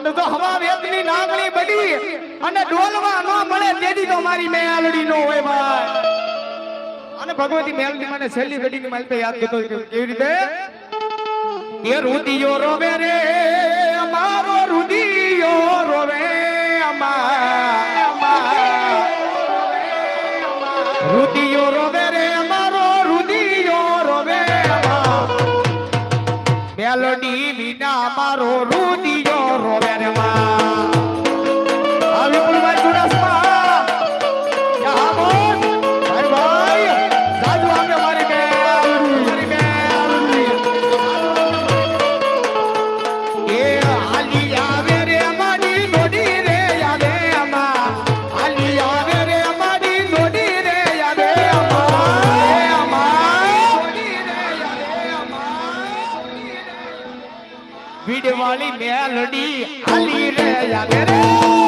અને તો હવા વેદની નાગણી બડી અને ડોલવા ન મળે તેથી તો મારી મેલડી નો હોય ભાઈ. અને ભગવતી મેલડી મને છેલ્લી ઘડીની માલ યાદ કરતો કેવી રીતે? એ રુદિયો રોવે રે, અમારો રુદિયો રોવે, અમાર રુદિયો રોવે રે, અમારો રુદિયો રોવે, અમાર. મેલડી વિના અમારો રુદિયો મેલડી એ આલી હાલી રે દોડી રે